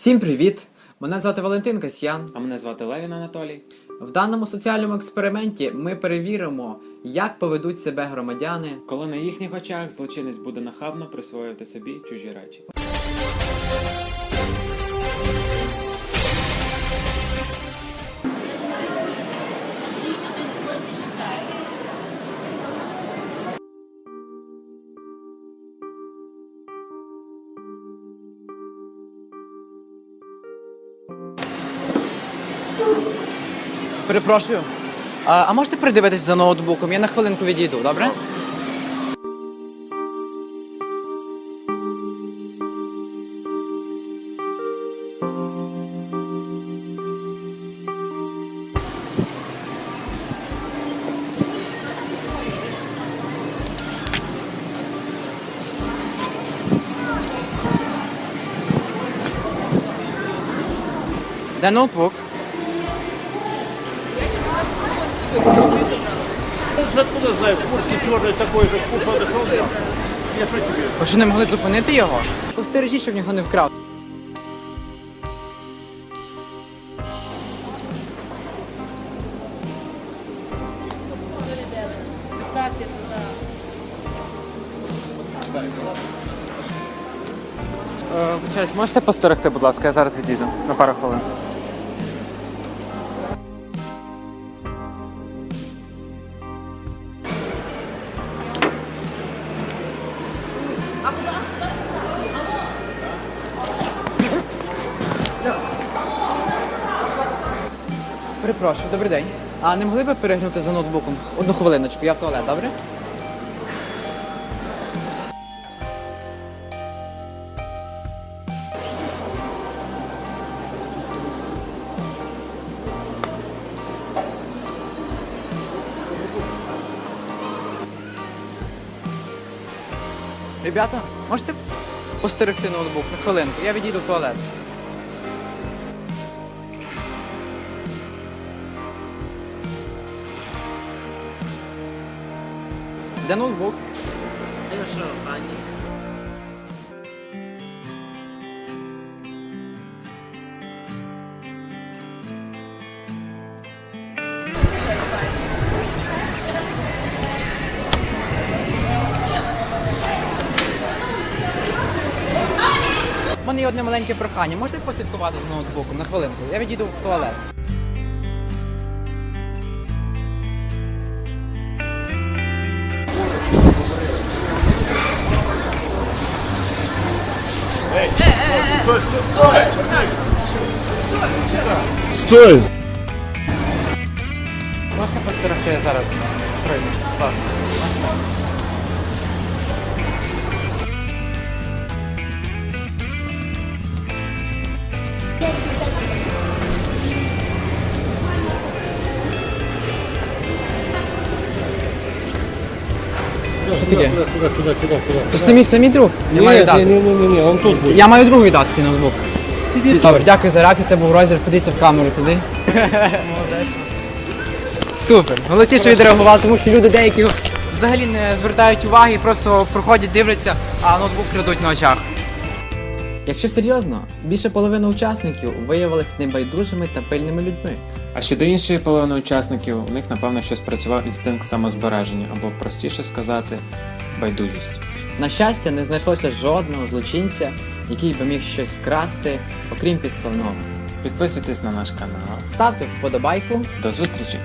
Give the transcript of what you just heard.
Всім привіт! Мене звати Валентин Касьян. А мене звати Левін Анатолій. В даному соціальному експерименті ми перевіримо, як поведуть себе громадяни. Коли на їхніх очах злочинець буде нахабно присвоювати собі чужі речі. Перепрошую. А, а можете придивитись за ноутбуком? Я на хвилинку відійду, добре? Де ноутбук? Откуда знаю, в куртке черной такой же, куртка дошел я. Что тебе? Ви що не могли зупинити його? Постережіть, щоб ніхто не вкрав. Ставьте. Можете постерегти, будь ласка, я зараз відійду на пару хвилин. Перепрошую, добрий день. А не могли б перегнути за ноутбуком? Одну хвилиночку, я в туалет, добре? Ребята, можете постерегти ноутбук на хвилинку? Я відійду в туалет. Де ноутбук? У мене є одне маленьке прохання. Можете послідкувати за ноутбуком на хвилинку? Я відійду в туалет. Стой! Можете постерегти зараз прийду, будь ласка. Що таке? Це ж ти мій, це мій друг. Я маю дати. не, не, не, не, он тут будет. Я маю другу віддати цей ноутбук. Добре, дякую за реакцію. Це був розіграш. Подивіться в камеру туди. Супер. Молодці, що відреагували, тому що люди деякі взагалі не звертають уваги, просто проходять, дивляться, а ноутбук крадуть на очах. Якщо серйозно, більше половини учасників виявилися небайдужими та пильними людьми. А щодо іншої половини учасників, у них напевно щось працював інстинкт самозбереження, або простіше сказати, байдужість. На щастя, не знайшлося жодного злочинця, який би міг щось вкрасти, окрім підставного. Підписуйтесь на наш канал. Ставте вподобайку. До зустрічі!